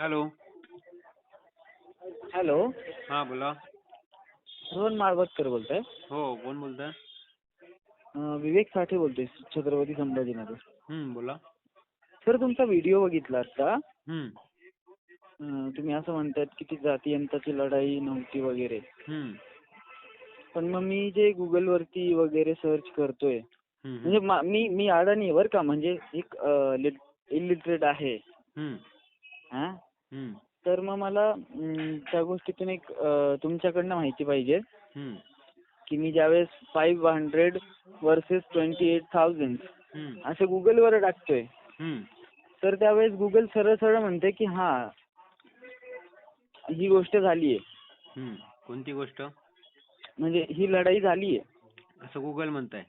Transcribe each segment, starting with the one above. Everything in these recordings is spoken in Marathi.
हॅलो. हॅलो. हां बोला. रोहन माळवतकर बोलतोय. हो कोण बोलताय? अं, विवेक साठे बोलतोय छत्रपती संभाजीनगर. हं, बोला. सर तुमचा व्हिडिओ बघितला आता हं, अं, तुम्ही असं म्हणतात की ती जातीयंताची लढाई नव्हती वगैरे. हं, पण मग मी जे गुगल वरती वगैरे सर्च करतोय म्हणजे मा- मी मी अडाणी आहे बरं का म्हणजे एक इलिटरेट आहे. हं, तर मग मला त्या गोष्टीतून एक तुमच्याकडनं माहिती पाहिजे. की मी ज्यावेळेस five hundred versus twenty eight thousand असं गुगलवर टाकतोय. तर त्यावेळेस गुगल सरळ सरळ म्हणते की हा ही गोष्ट झालीये. हं. कोणती गोष्ट? म्हणजे ही लढाई झालीये. असं गुगल म्हणताय.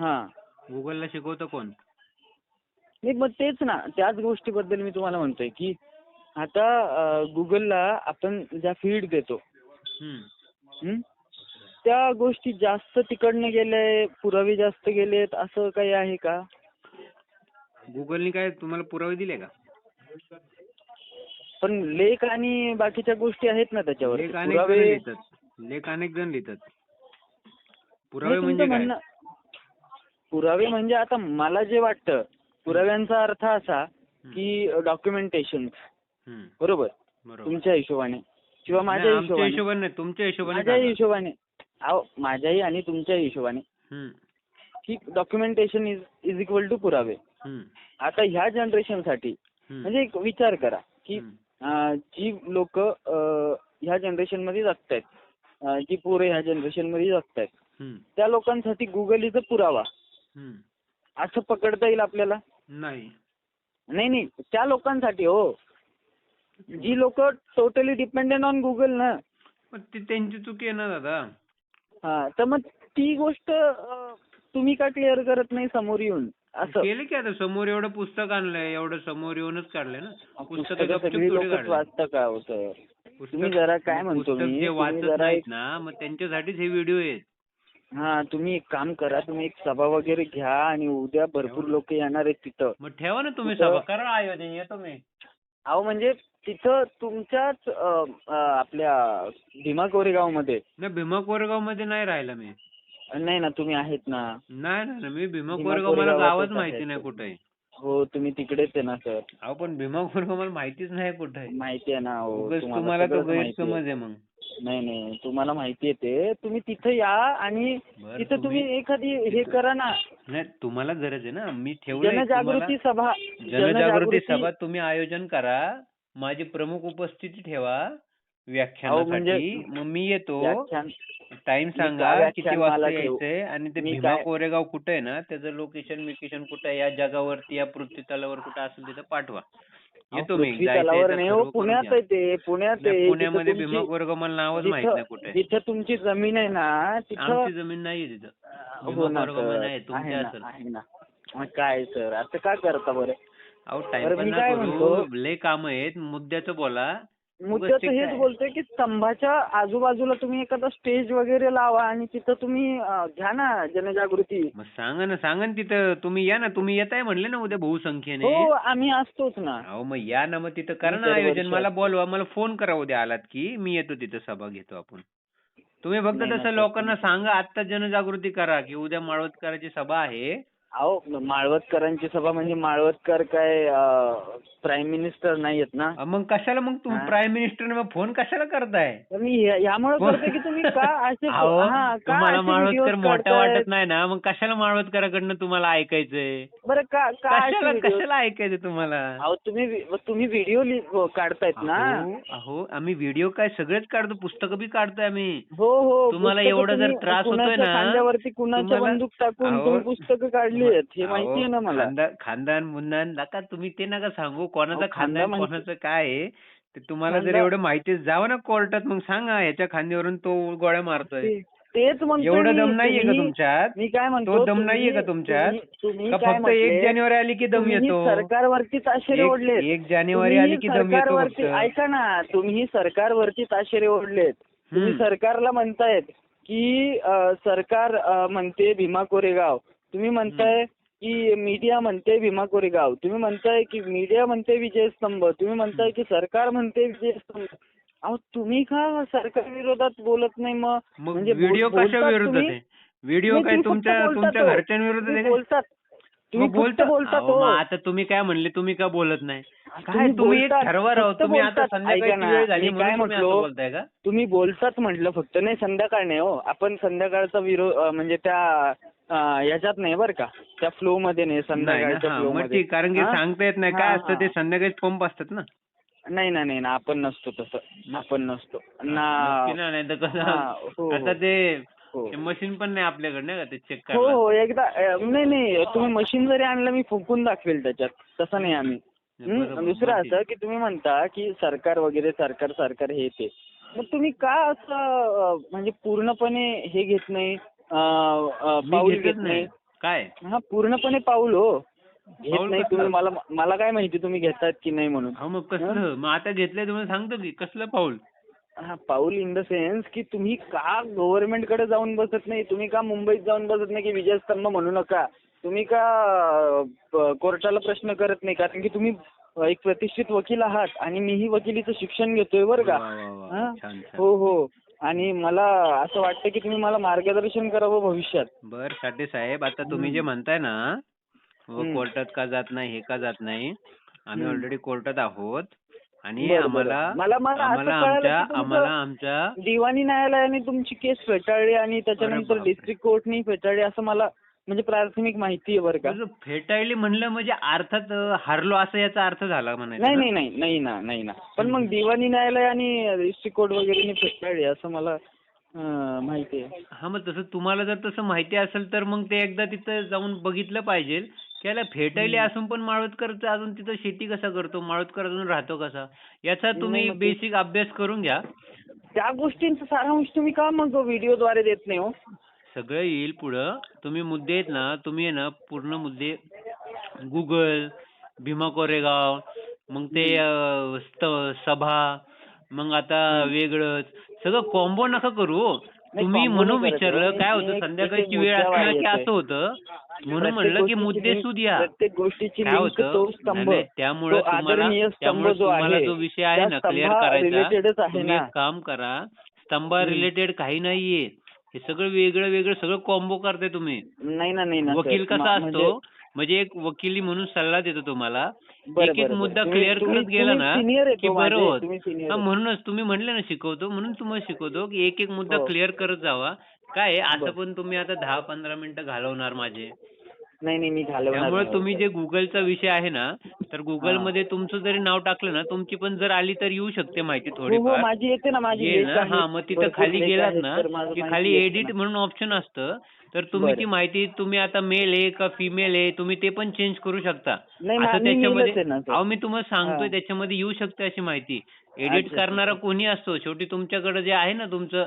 हा. गुगलला शिकवतं कोण? नाही मग तेच ना. त्याच गोष्टीबद्दल मी तुम्हाला म्हणतोय की आता गुगलला आपण ज्या फीड देतो? त्या गोष्टी जास्त तिकडनं गेले पुरावे जास्त गेलेत असं काही आहे का? गुगलने काय तुम्हाला पुरावे दिले का? पण लेख आणि बाकीच्या गोष्टी आहेत ना त्याच्यावर. लेख अनेक जण पुरावे लिहितात. लेख अनेक जण लिहितात. पुरावे म्हणजे काय? पुरावे म्हणजे आता मला जे वाटतं पुराव्यांचा अर्थ असा की डॉक्युमेंटेशन बरोबर? तुमच्या हिशोबाने. किंवा माझ्या हिशोबाने. तुमच्या हिशोबाने माझ्या. हिशोबाने. माझ्याही आणि तुमच्या हिशोबाने. की documentation is is equal to पुरावे. आता ह्या जनरेशनसाठी हं, म्हणजे एक विचार करा की जी लोक ह्या जनरेशनमध्ये जगतायत जी पोरं ह्या जनरेशनमध्ये जगतायत त्या लोकांसाठी गुगल इज अ पुरावा. असं पकडता येईल आपल्याला? नाही. नाही नाही त्या लोकांसाठी हो. जी लोक टोटली डिपेंडेंट ऑन गुगल ना. पण ती त्यांची चुकी आहे ना दादा. हा तर मग ती गोष्ट अं, तुम्ही का क्लिअर करत नाही समोर येऊन? असं. केलं की आता समोर एवढं पुस्तक आणलंय एवढं समोर येऊनच काढलंय ना. पुस्तक पुस्तकं गपचूप सगळी थोडी लोकच काढलंय. वाचता का होतं तुम्ही जरा काय म्हणतो जे वाचत जरा नाहीत एक- ना मग त्यांच्यासाठीच हे व्हिडिओ आहेत. हा तुम्ही एक काम करा तुम्ही एक सभा वगैरे घ्या आणि उद्या भरपूर लोक येणार आहेत तिथं मग ठेवा ना तुम्ही? सभा करा आयोजन येतो मी अहो म्हणजे तिथं तुमच्याच अं, अं, आपल्या भीमा कोरेगावमध्ये नाही भीमा कोरेगावमध्ये नाही राहिला मी नाही ना तुम्ही आहेत ना नाही ना मी भीमा भीमा कोरेगाव मला कोरेगावातच गावच आहे. माहिती नाही कुठे आहे. हो तुम्ही तिकडेच आहे ना सर अहो पण भीमा कोरेगाव मला माहितीच नाही कुठे आहे. माहिती आहे ना हो उगाच तुम्हाला तो सगळंच माहिती आहे. गैरसमज आहे मग नाही नाही तुम्हाला माहिती आहे ते. तुम्ही तिथं या आणि बरं, तिथं तुम्ही तुम्ही- एखादी हे करा ना. नाही तुम्हाला गरज आहे ना. मी ठेवलंय जनजागृती सभा. जनजागृती सभा तुम्ही आयोजन करा. माझी प्रमुख उपस्थिती ठेवा व्याख्यानासाठी. म्हणजे मग मी येतो. व्याख्यान टाइम मी सांगा काय किती वाजता ठेवू? यायचंय आणि ते मी भीमा काय- कोरेगाव कुठे आहे ना? त्याचं लोकेशन मिकेशन कुठे आहे? या जगावरती या पृथ्वी तलावर कुठे असेल तिथं पाठवा. येतो मी तलावर नाही हो पुण्यात. आहे ते पुण्यात नाही, आहे पुण्यामध्ये तिथं भीमा तुमची- कोरेगाव मला नावच माहीत नाही कुठे. जिथं तुमची जमीन आहे ना तिथं जमीन नाहीये तिथं. हो भीमा ना कोरेगाव सर. नाही तुमची आहे ना असेल. काय सर आता का करता बरं? अहो बरं, टाइमपास मी ना काय करू म्हणतो? लय काम आहेत. मुद्द्याचं बोला. मुद्द्याचं ते हेच? बोलतोय की स्तंभाच्या आजूबाजूला तुम्ही एखादा स्टेज वगैरे लावा आणि तिथं तुम्ही घ्या ना जनजागृती. मग सांगा ना सांगा ना तिथं. तुम्ही या ना तुम्ही येताय म्हणले ना उद्या बहुसंख्येने. हो आम्ही असतोच ना. अहो मग या ना मग तिथं. करा ना आयोजन. मला. बोलवा. मला फोन करा उद्या आलात की. मी येतो तिथं सभा घेतो आपण. तुम्ही फक्त तसं लोकांना सांगा आता जनजागृती करा की उद्या माळवतकरांची सभा आहे. अहो माळवतकरांची सभा म्हणजे माळवतकर काय प्राईम मिनिस्टर नाही आहेत ना? मग कशाला मग तुम्ही हा. प्राईम मिनिस्टरने मग फोन कशाला करताय? मी ह्यामुळे करते की तुम्ही का असे हा, तुम्हाला माळवतकर मोठा? वाटत नाही ना. मग कशाला माळवतकराकडनं तुम्हाला ऐकायचंय? बरं का कशाला? कशाला ऐकायचं तुम्हाला? अहो तुम्ही तुम्ही व्हिडिओ काढतायत ना? अहो आम्ही व्हिडिओ काय सगळेच काढतो पुस्तकं बी काढतोय आम्ही. हो हो तुम्हाला एवढं जर त्रास होतोय ना, कुणाच्या बंदूक टाकून पुस्तकं काढली आहेत हे माहिती आहे ना मला. खानदान मुंदान नका तुम्ही ते नका सांगू. कोणाचं खानदान कोणाचं काय आहे ते तुम्हाला जर एवढं माहिती जावं ना कोर्टात मग सांगा ह्याच्या खांद्यावरून तो गोळ्या मारतोय. तेच म्हणतोय एवढं मी. दम नाहीये का तुमच्यात? मी काय म्हणतो तो दम नाहीये का तुमच्यात? फक्त? एक जानेवारी आली की दम येतो? सरकारवरती ताशेरे एक- ओढलेत. एक जानेवारी आली की दम येतो ऐका ना तुम्ही सरकारवरती ताशेरे ओढलेत. तुम्ही. सरकारला म्हणतायत की सरकार म्हणते भीमा कोरेगाव. तुम्ही म्हणताय की मीडिया म्हणते भीमा कोरेगाव. तुम्ही म्हणताय की मीडिया म्हणते विजय स्तंभ. तुम्ही म्हणताय की सरकार म्हणते विजय स्तंभ. अहो तुम्ही का सरकार विरोधात बोलत नाही मग? म्हणजे व्हिडिओ कशा विरोधात? आहे? व्हिडिओ काय तुमच्या तुमच्या हो. घरच्यांविरोधात? बोलतात. तुम्ही बोलता मग आता तुम्ही काय म्हणले तुम्ही का बोलत नाही? काय तुम्ही एक ठरवा राव तुम्ही आता मी काय म्हटलो? तुम्ही बोलतात म्हटलं फक्त नाही संध्याकाळ नाही हो. आपण संध्याकाळचा विरोध म्हणजे त्या याच्यात नाही बरं का? त्या फ्लो मध्ये नाही संध्याकाळच्या फ्लो मध्ये कारण की? सांगता येत नाही. काय असतं. ते संध्याकाळी पंप असतात ना? नाही ना नाही ना आपण नसतो तसं. आपण नसतो. ना हा, हो, आता हो. ते हो. मशीन पण नाही आपल्याकडे नाही का? ते चेक हो करायला हो एकदा अं, नाही नाही तुम्ही मशीन जरी आणलं मी फुंकून दाखवेल त्याच्यात. तसं नाही आम्ही. हं? बरोबर, दुसरं असं की तुम्ही म्हणता की सरकार वगैरे सरकार सरकार हे ते. मग तुम्ही का असं अं, म्हणजे पूर्णपणे हे घेत नाही? अं, अं, मी पाऊल घेतच घेत नाही. नाही? काय? हा पूर्णपणे पाऊल हो. घेत पाऊल नाही कसलं? तुम्ही मला मला काय माहिती तुम्ही घेतात की नाही म्हणून. हा मग कसलं? मग आता घेतलंय तुम्ही सांगतो की कसलं पाऊल? हा पाऊल इन द सेन्स की तुम्ही का गव्हर्नमेंटकडे जाऊन बसत नाही तुम्ही का मुंबईत जाऊन बसत नाही की विजयस्तंभ म्हणू नका तुम्ही का कोर्टाला प्रश्न करत नाही कारण की तुम्ही एक प्रतिष्ठित वकील आहात आणि मीही वकिलीचं शिक्षण घेतोय बरं का. हा? हो हो आणि मला असं वाटतं की तुम्ही मला मार्गदर्शन करावं भविष्यात बर साठे साहेब आता तुम्ही जे. म्हणताय ना हम्म. कोर्टात का जात नाही हे का जात नाही आम्ही. ऑलरेडी कोर्टात आहोत आणि. आम्हाला मला- आम्हाला आमच्या दिवाणी न्यायालयाने तुमची केस फेटाळली आणि त्याच्यानंतर. डिस्ट्रिक्ट कोर्टनी फेटाळली असं मला म्हणजे प्राथमिक माहिती आहे बरं का म्हणजे फेटाळली म्हणलं म्हणजे अर्थात हारलो असं याचा अर्थ झाला म्हणायचा नाही? नाही नाही नाही ना नाही ना पण मग दिवाणी न्यायालय आणि डिस्ट्रिक्ट कोर्ट वगैरे फेटाळली असं मला माहिती आहे हा मग तसं तुम्हाला जर तसं माहिती असेल तर मग ते एकदा तिथं जाऊन बघितलं पाहिजे की याला फेटायली असून पण माळवतकर अजून तिथं शेती कसा करतो? माळवतकर अजून राहतो कसा? याचा तुम्ही बेसिक अभ्यास करून घ्या. त्या गोष्टींचा सारांश तुम्ही का मग व्हिडिओद्वारे देत नाही हो? सगळं येईल पुढं. तुम्ही मुद्दे आहेत ना तुम्ही आहे ना पूर्ण मुद्दे गुगल भीमा कोरेगाव मग ते सभा मग आता वेगळंच. सगळं कॉम्बो नका करू हो. तुम्ही म्हणून विचारलं. काय होतं संध्याकाळची वेळ मुद्द्यावर की. असं होतं. म्हणून म्हणलं की मुद्दे link- सुद्धा द्या प्रत्येक गोष्टीची काय होतं? त्यामुळे तुम्हाला त्यामुळे जो तुम्हाला जो विषय आहे ना क्लिअर करायचा तुम्ही एक काम करा. स्तंभा रिलेटेड काही नाहीये. हे सगळं वेगळं वेगळं सगळं कॉम्बो करताय तुम्ही. नाही ना नाही वकील. कसा असतो? म्हणजे- एक वकिली म्हणून सल्ला देतो तुम्हाला एक एक मुद्दा. क्लिअर करत गेला ना की बरं होत हा. म्हणूनच तुम्ही म्हणले ना शिकवतो म्हणून तुम्हाला शिकवतो की एक एक मुद्दा हो. क्लिअर करत जावा काय आहे, असं. पण तुम्ही आता दहा पंधरा मिनिटं घालवणार माझे नाही नाही मी घालवणार त्यामुळे नाही. तुम्ही जे गुगलचा विषय आहे ना तर गुगल. मध्ये तुमचं जरी नाव टाकलं ना तुमची पण जर आली तर येऊ शकते माहिती हो हो थोडीफार माझी येते ना माझी येईल ना हा मग तिथं खाली गेलात ना की खाली एडिट. म्हणून ऑप्शन असतं तर तुम्ही बरं. ती माहिती तुम्ही आता मेल आहे का फिमेल आहे तुम्ही ते पण चेंज करू शकता नाही, मा- असं मी त्याच्यामध्ये mailच आहे ना, sir. अहो मी तुम्हाला सांगतोय हा. त्याच्यामध्ये येऊ शकते अशी माहिती एडिट अच्छा, करणारा. कोणी असतो शेवटी तुमच्याकडे जे आहे ना तुमचं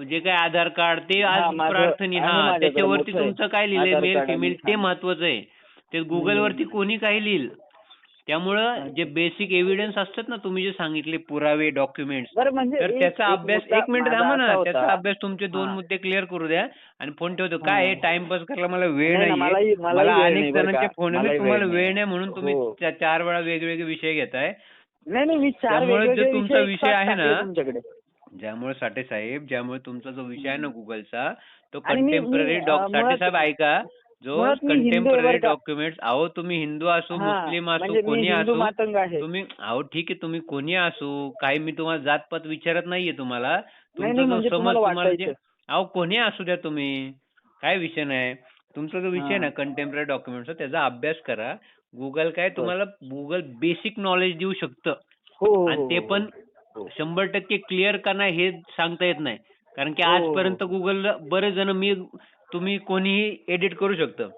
जे काय आधार कार्ड ते आज माझं प्रार्थनी आहे हा माझ्याकडे, त्याच्यावरती मोठं आहे. तुमचं काय लिहिलंय आधार मेल कार्ड आणि- फिमेल ते. महत्वाचं आहे ते गुगल वरती कोणी काही लिहिल त्यामुळं जे बेसिक एव्हिडन्स असतात ना तुम्ही जे सांगितले पुरावे डॉक्युमेंट्स बरं म्हणजे तर एक- त्याचा एक अभ्यास मुद्दा एक मिनिट माझा थांबा ना असा होता- त्याचा अभ्यास तुमचे दोन हा. मुद्दे क्लिअर करू द्या आणि फोन ठेवतो. काय टाइमपास करायला मला वेळ नाही ना, नाहीये मलाही- मलाही मला वेळ अनेक बरं जणांचे का. फोन आहे मलाही तुम्हाला वेळ वेळ नाही. म्हणून तुम्ही हो. चा- चार वेळा वेगवेगळे विषय घेताय नाही नाही मी चार त्यामुळे जो वेगवेगळे तुमचा विषय आहे ना, टाकले तुमच्याकडे ज्यामुळे साठे साहेब ज्यामुळे तुमचा जो विषय आहे ना गुगलचा तो आणि मी- कंटेम्पररी डॉक साठे मुळात- साहेब ऐका जो मुळात मी हिंदू आहे कंटेम्पररी बरं का. डॉक्युमेंट्स अहो तुम्ही हिंदू असो हा, मुस्लिम असो म्हणजे मी कोणी हिंदू असो मातंग आहे तुम्ही अहो ठीक आहे तुम्ही कोणी असो काही मी तुम्हाला जातपात विचारत नाहीये तुम्हाला नाही, तुमचा नाही, जो म्हणजे समज तुम्हाला तुम्हाला जे वाटायचं. अहो कोणी असू द्या तुम्ही काय विषय नाही तुमचा जो विषय आहे ना हा. कंटेम्पररी डॉक्युमेंटचा त्याचा अभ्यास करा गुगल काय तुम्हाला गुगल बेसिक नॉलेज देऊ शकतं हो हो, आणि हो ते हो. पण हो. शंभर टक्के क्लिअर का नाही हे सांगता येत नाही. कारण की हो, हो, आजपर्यंत गुगल बरेच जण मी तुम्ही कोणीही एडिट करू शकतं.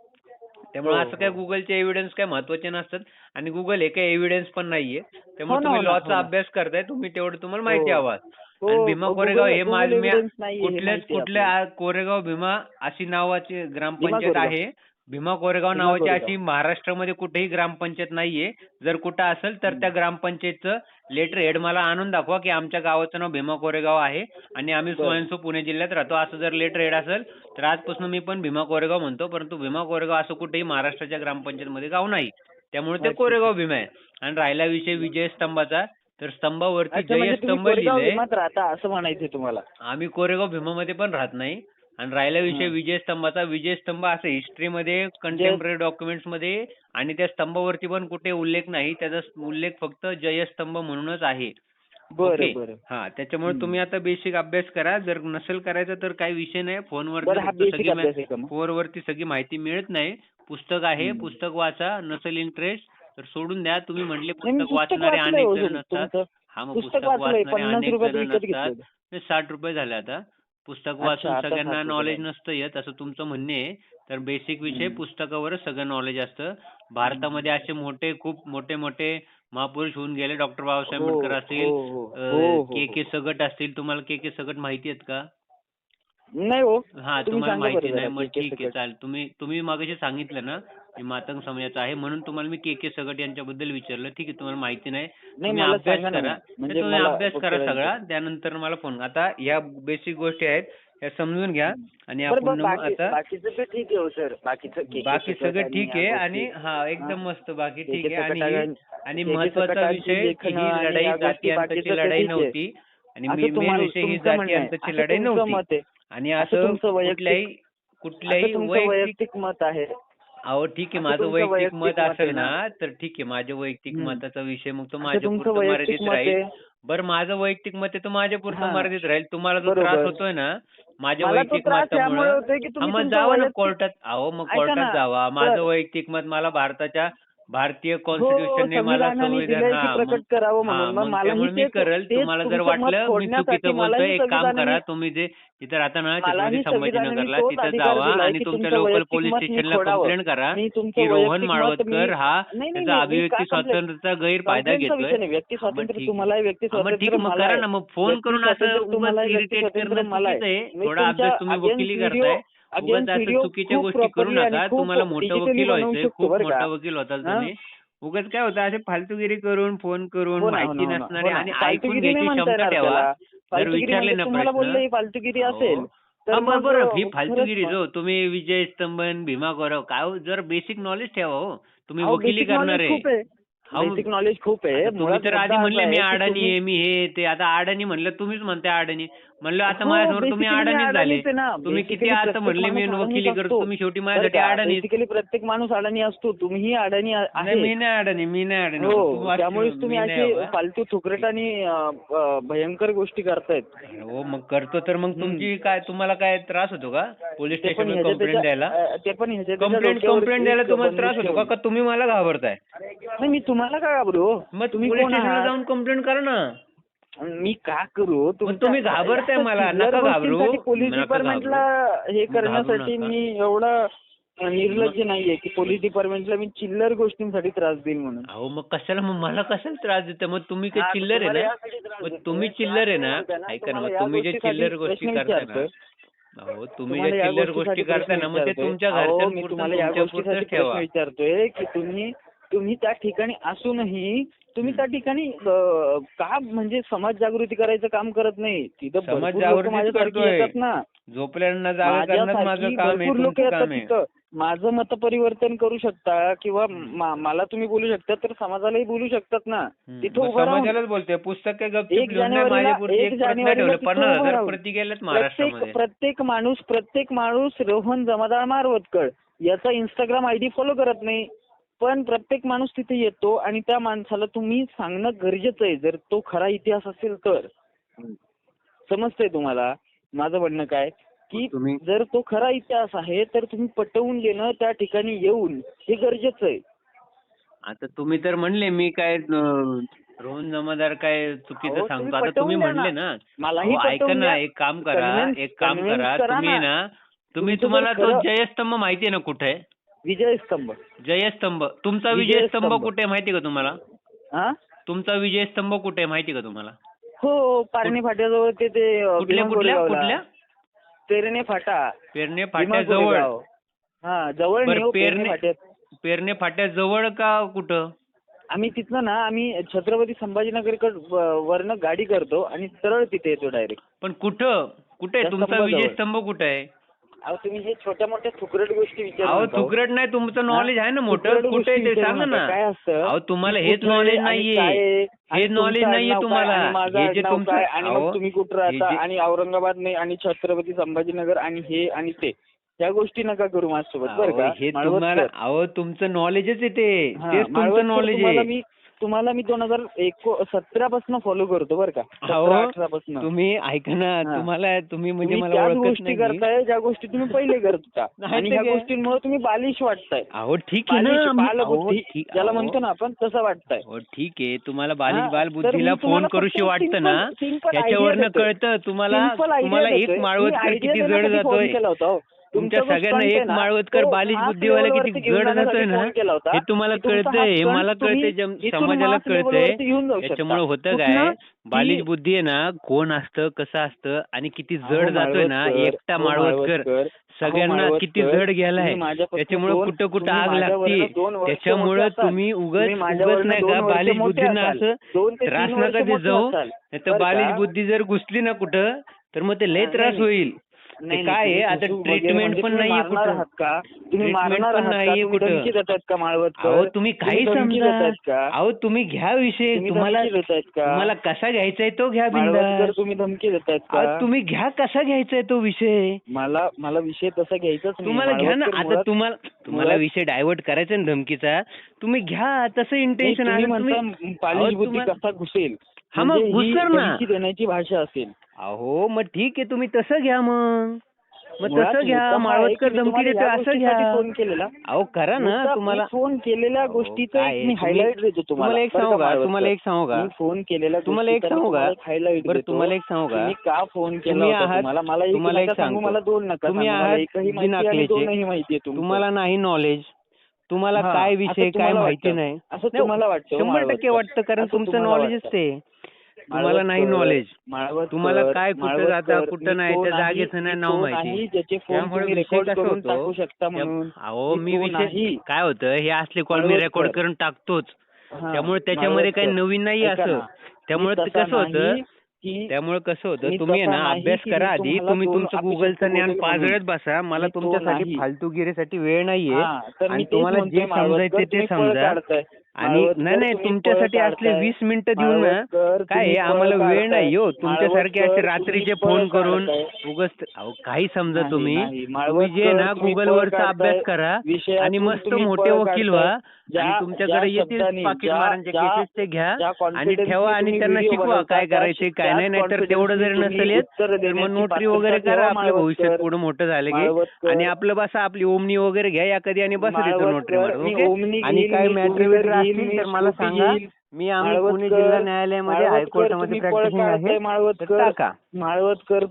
त्यामुळे हो, असं काय हो. गुगलचे एव्हिडन्स काय महत्त्वाचे नसतात. आणि गुगल हे काही एव्हिडन्स पण नाहीये. हो त्यामुळे तुम्ही हो हो लॉचा. अभ्यास करताय तुम्ही तेवढं तुम्हाला हो. माहिती हवा हो, आणि भीमा कोरेगाव हे माझ्या हे कुठल्याच कुठल्या कोरेगाव भीमा अशी नावाची ग्रामपंचायत. आहे. भीमा कोरेगाव नावाची. अशी महाराष्ट्रामध्ये कुठेही ग्रामपंचायत नाहीये. जर कुठं असेल तर त्या ग्रामपंचायतचं लेटर हेड मला आणून दाखवा की आमच्या गावाचं नाव भीमा कोरेगाव आहे आणि आम्ही. स्वयंसो पुणे जिल्ह्यात राहतो. असं जर लेटर हेड असेल तर आजपासून मी पण भीमा कोरेगाव म्हणतो. परंतु भीमा कोरेगाव असं कुठेही महाराष्ट्राच्या ग्रामपंचायतमध्ये गाव नाही. त्यामुळे ते. कोरेगाव भीमा आहे. आणि राहिला विषय विजय स्तंभाचा तर स्तंभावरती लिहिलंय. भीमात राहता असं म्हणायचंय तुम्हाला. आम्ही कोरेगाव भीमामध्ये पण राहत नाही. आणि राहिला विषय. विजय स्तंभाचा विजय स्तंभ असं हिस्ट्रीमध्ये कंटेम्पररी डॉक्युमेंट्समध्ये आणि त्या स्तंभावरती पण कुठे उल्लेख नाही. त्याचा उल्लेख फक्त जयस्तंभ म्हणूनच आहे. ओके. हा त्याच्यामुळे. तुम्ही आता बेसिक अभ्यास करा. जर नसेल करायचा तर काही विषय नाही. फोनवरती फोनवरती सगळी माहिती मिळत नाही. पुस्तक आहे. पुस्तक वाचा. नसेल इंटरेस्ट तर सोडून द्या. तुम्ही म्हटले नाही, मी पुस्तक वाचणारे अनेक जण तुमचं. हा मग पुस्तक वाचणारे अनेक जण विकत नसतात घेतलं ते साठ रुपये झाले आता. पुस्तक वाचून सगळ्यांना 60 रुपये नॉलेज. नसतं येत असं तुमचं म्हणणे आहे. तर बेसिक विषय हम्म. पुस्तकावरच सगळं नॉलेज असतं. भारतामध्ये असे मोठे खूप मोठे मोठे महापुरुष होऊन गेले. डॉक्टर बाबासाहेब हो, आंबेडकर असतील हो, हो, के. के सगट असतील. तुम्हाला के के सगट माहिती आहेत का? नाही हो. हा तुम्ही तुम्हाला माहिती नाही. मग ठीक आहे. चालेल. तुम्ही तुम्ही मागाशी सांगितलं ना मी मातंग समाजाचा आहे. म्हणून तुम्हाला मी के के सगट यांच्याबद्दल विचारलं. ठीक आहे तुम्हाला माहिती नाही. तुम्ही मला अभ्यास सांगा ना करा. म्हणजे तुम्ही मला अभ्यास करा. सगळा. त्यानंतर मला फोन आता या बेसिक गोष्टी आहेत या समजून घ्या आणि बरं, आपण बरं, मग बाकी- आता बाकीचं तर ठीक आहे हो सर. बाकीचं बाकी सगळं आणि ठीक या आहे गोष्टी. आणि हा एकदम. मस्त. बाकी ठीक आहे. आणि आणि महत्त्वाचा विषय की लेखनं ही आणि लढाई या जाती गोष्टी अंताची तर लढाई ठीक आहे. नव्हती. आणि असं मेन तुम्हाला- विषय ही तुमचं जाती म्हणणं आहे. अंताची असं लढाई तुमचं नव्हती. मत आहे. आणि असं असं तुमचं वैयक्तिक- कुठल्याही असं कुठल्याही तुमचं वैयक्तिक वैयक्तिक मत आहे. अहो ठीक आहे माझं तुमचं वैयक्तिक वैयक्तिक मत असेल ना ना? तर ठीक आहे माझ्या वैयक्तिक हम्म. मताचा विषय मग तो माझ्या तुमचं पुरतं वैयक्तिक मर्यादित मत राहील आहे बरं माझं वैयक्तिक मत आहे तो माझ्या पुरतं हा. मर्यादित राहील तुम्हाला जो बरोबर. त्रास होतोय ना माझ्या मला तो वैयक्तिक त्रास यामुळे मतामुळे होतोय की हा, तुम्ही मग तुमचं जावा ना वैयक्तिक- कोर्टात अहो मग ऐका कोर्टात ना, जावा सर. माझं वैयक्तिक मत मला भारताच्या भारतीय कॉन्स्टिट्यूशनने मला हा मग प्रकट करावं म्हणून त्यामुळे मी करेल तुम्हाला जर वाटलं मी चुकीचं बोलतोय एक काम करा तुम्ही जे तिथे राहता ना संविधानाने संभाजीनगरला तिथं जावा आणि तुमच्या तुमचं लोकल पोलीस स्टेशनला. कंप्लेंट करा की रोहन माळवतकर हा त्याचा अभिव्यक्ती स्वातंत्र्याचा गैरफायदा घेतोय. व्यक्ती स्वातंत्र्य ठीक तुम्हाला व्यक्ती मग ठीक स्वातंत्र्य मग मला करा. ना मग फोन करून असं तुम्हाला इरिटेट करणं मला थोडा अभ्यास तुम्ही वकिली करताय चुकीच्या गोष्टी करू नका. तुम्हाला मोठं वकील व्हायचंय. खूप? मोठा वकील होताल? तुम्ही. उगाच काय होतं असे फालतूगिरी करून फोन करून हो माहिती हो नसणारे हो ना. आणि ऐकून घ्यायची क्षमता ठेवा. जर फालतूगिरी विचारले म्हणजे ना प्रश्न. फालतूगिरी. असेल तर हा, फालतूगिरी जो तुम्ही विजय स्तंभन भीमा गौरव काय हो, जर बेसिक नॉलेज ठेवा हो. तुम्ही वकिली करणार. आहे. हा, बेसिक नॉलेज खूप आहे. तुम्ही तर आधी म्हणले मी अडाणी आहे मी हे ते. आता अडाणी म्हणलं तुम्हीच म्हणताय अडाणी म्हणलं आता हो, माझ्यासमोर तुम्ही अडाणीच झाले. तुम्ही किती आता म्हणले मी वकिली करतो. तुम्ही शेवटी माझ्यासाठी का? अडाणी बेसिकली प्रत्येक माणूस अडाणी असतो तुम्हीही अडाणी आहे मी नाही अडाणी मी नाही अडाणी हो त्यामुळेच तुम्ही बाबा. फालतू थुकरट आणि भयंकर गोष्टी करतायत हो मग करतो तर मग तुमची काय तुम्हाला काय त्रास होतो का पोलीस स्टेशनला कंप्लेंट द्यायला ते पण कंप्लेंट कंप्लेंट द्यायला तुम्हाला त्रास होतो का. का तुम्ही मला घाबरताय नाही मी तुम्हाला काय घाबरू मग तुम्ही पोलीस स्टेशनला? जाऊन कंप्लेंट करा ना मी का करू तुम्ही घाबरताय मला. नका घाबरू. पोलीस डिपार्टमेंटला हे करण्यासाठी. मी एवढं निर्लज्ज नाहीये की पोलीस डिपार्टमेंटला मी चिल्लर गोष्टींसाठी त्रास देईल म्हणून अहो मग कशाला मग मला कशाला त्रास देते मग तुम्ही हा, काही चिल्लर आहे ना मग. तुम्ही चिल्लर आहे ना ऐका ना तुम्ही जे चिल्लर गोष्टी करताय. ना अहो तुम्ही जे चिल्लर गोष्टी करताय ना मग ते. तुमच्या अहो, मी घरच्यांपुरतं तुम्हाला या तुमच्या पुरतच गोष्टीसाठी विचारतोय की तुम्ही तुम्ही त्या ठिकाणी असूनही तुम्ही त्या ठिकाणी का म्हणजे समाज जागृती करायचं काम करत नाही? तिथं माझ्यासारखी. येतात ना. माझं भरपूर लोक येतात तिथं. मत परिवर्तन करू शकता किंवा मला तुम्ही बोलू शकता तर समाजालाही बोलू शकतात ना. तिथं उभं बोलतोय. पुस्तक एक महाराष्ट्रामध्ये. प्रत्येक माणूस प्रत्येक माणूस रोहन जमादार मारवतकर याचा इंस्टाग्राम आयडी फॉलो करत नाही. पण प्रत्येक माणूस तिथे येतो आणि त्या माणसाला तुम्ही सांगणं गरजेचं आहे. जर तो खरा इतिहास असेल तर. समजतंय तुम्हाला? माझं म्हणणं काय? की जर तो खरा इतिहास आहे तर तुम्ही पटवून घेणं त्या ठिकाणी येऊन हे गरजेचं आहे. आता तुम्ही तर म्हणले मी काय रोहन जमादार काय चुकीचं सांगतो? तुम्ही आता तुम्ही म्हणले ना. मलाही ऐका ना. एक काम करा एक काम करा. तुम्ही ना. तुम्ही तुम्हाला तो जयस्तंभ माहिती आहे ना कुठे? आहे विजयस्तंभ. जयस्तंभ तुमचा विजयस्तंभ. विजयस्तंभ कुठे आहे माहिती आहे का तुम्हाला? हा तुमचा विजयस्तंभ कुठे आहे माहिती आहे का तुम्हाला? हो पारणे फाट्याजवळ ते ते अं, कुठल्या भीमा कुठल्या कोरेगावला. कुठल्या? तेरणे फाटा. पेरणे भीमा फाट्याजवळ. कोरेगाव. हा जवळ नाही हो, पेरणे पेरणे फाट्यात. पेरणे फाट्याजवळ का कुठं? आम्ही तिथनं ना आम्ही छत्रपती संभाजीनगरकड वरनं गाडी करतो आणि सरळ तिथे येतो डायरेक्ट पण कुठं? कुठे? त्या तुमचा स्तंभाजवळ. विजयस्तंभ कुठे आहे? अहो तुम्ही हे छोट्या मोठ्या तुकरट गोष्टी विचारू अहो हो. तुकरट नाही तुमचं नॉलेज आहे ना? मोठं? कुठे आहे ते विचारू सांगा. ना. काय असतं? अहो तुम्हाला की हेच कुठलं नॉलेज नाहीये. आहे, आणि हेच नॉलेज नाहीये आडनाव काय? तुम्हाला. आणि माझं हे जे आडनाव तुमचं काय? आणि अहो, मग तुम्ही कुठं हे राहता? जे- आणि औरंगाबाद नाही आणि छत्रपती संभाजीनगर आणि हे आणि ते. ह्या गोष्टी नका करू माझ्यासोबत बरं अहो, का? हे माळवत तुम्हाला सर. अहो तुमचं नॉलेजच आहे ते. हा, तेच माळवत तुमचं सर, नॉलेज तुम्हाला आहे. मी तुम्हाला मी दोन हजार एको सतरा पासून फॉलो करतो बरं का. पासून. तुम्ही ऐका ना. तुम्हाला तुम्ही म्हणजे मला गोष्टी करताय ज्या गोष्टी तुम्ही पहिले करत. होता आणि ह्या काय? गोष्टींमुळे तुम्ही बालिश वाटताय. अहो ठीक आहे ना ज्याला म्हणतो ना आपण तसं वाटतंय. हो ठीक आहे तुम्हाला बालिश बालबुद्धीला फोन करूशी वाटतं ना त्याच्यावरनं. कळतं तुम्हाला तुम्हाला एक देतोय. माळवतकर मी किती जड जातोय. हो. तुमच्या सगळ्यांना एक माळवतकर तो बालिश बुद्धीवाला किती जड जातोय ना. हे तुम्हाला हा कळतंय stunt मला कळतंय समाजाला कळतंय जाऊ. त्याच्यामुळे होतं काय? बालिश बुद्धी आहे ना कोण असतं कसं असतं आणि किती जड जातोय ना एकटा माळवतकर माळवतकर, सगळ्यांना किती जड गेलाय त्याच्यामुळे कुठं कुठं आग लागते त्याच्यामुळे. तुम्ही उगाच उगाच नाही का बालिश बुद्धीनं. असं त्रास नका जाऊ. नाही तर? बालिश बुद्धी जर घुसली ना कुठं तर मग ते लय हा, त्रास होईल काय आहे आता ट्रीटमेंट म्हणजे पण नाहीये कुठं. का? तुम्ही मारणार नाहीये तुम्ही कुठं. देतायत का माळवतकर? अहो तुम्ही काही समजा? अहो तुम्ही घ्या विषय. तुम्ही तुम्हाला तुम्हाला कसा घ्यायचा आहे तो घ्या तुम्ही धमकी देतायत का? तुम्ही घ्या कसा घ्यायचा आहे तो विषय. मला मला विषय तसा घ्यायचाच नाही. तुम्हाला घ्या ना आता तुम्हाला तुम्हाला विषय डायव्हर्ट करायचा ना धमकीचा तुम्ही घ्या तसं नाही, इंटेन्शन आहे कसा घुसेल? हा, मग म्हणजे घुसणार ना. देण्याची भाषा असेल अहो मग ठीक आहे तुम्ही तसं घ्या मग मग तसं घ्या माळवतकर धमकी देतो असं घ्या फोन केलेला अहो करा ना तुम्हाला फोन केलेल्या गोष्टीचं तुम्ही- हायलाइट देतो तुम्हाला एक सांगू का? तुम्हाला एक सांगू का फोन केलेल्या तुम्हाला एक सांगू का? हायलाइट बरं तुम्हाला एक सांगू का का फोन केला मला एक तुम्हाला एक सांगू. मला दोन नका तुम्ही. मला आहात. तुम्हाला नाही नॉलेज तुम्हाला काय विषय काय माहिती. नाही असं तुम्हाला वाटतं, शंभर टक्के. वाटतं कारण तुमचं नॉलेजच. ते तुम्हाला नाही नॉलेज तुम्हाला काय कुठं जाता, कुठं नाही, त्या जागेचं नाही नाव माहिती. त्यामुळे विषय रेकॉर्ड कसा होतो? अहो मी विषय. काय होतं हे असले कॉल मी. रेकॉर्ड करून टाकतोच त्यामुळे त्याच्यामध्ये काही. नवीन नाही असं त्यामुळे कसं होतं त्यामुळे कसं होतं तुम्ही ना अभ्यास करा आधी तुम्ही तुमचं गुगलचं ज्ञान पाजळत. बसा मला तुमच्यासाठी. फालतूगिरीसाठी वेळ नाहीये आणि तुम्हाला जे समजायचे ते समजा. आणि नाही नाही तुमच्यासाठी असले. वीस मिनिटं देऊन ना काय आम्हाला वेळ. नाही हो तुमच्यासारखे असे रात्रीचे फोन करून. उगच अहो काही समजा तुम्ही जे ना तुम्ही गुगल पळ वरचा काढताय. अभ्यास करा आणि मस्त मोठे वकील. व्हा तुमच्याकडे येतील शब्दांनी, पाकिट ज्या- मारांचे ज्या- केसेस ते घ्या आणि ठेवा आणि त्यांना शिकवा काय करायचे काय नाही नाहीतर तेवढं जरी नसेल येत मग नोटरी वगैरे करा ठेवा, आपल्या भविष्यात. पुढे मोठं झालं की. आणि आपलं बसा आपली ओमनी वगैरे घ्या या कधी आणि बसा तिथं नोटरी आणि काय मॅटर वगैरे असतील तर मला सांगा. मी आम्ही पुणे जिल्हा न्यायालयामध्ये हायकोर्टामध्ये काढताय, आहे. माळवतकर.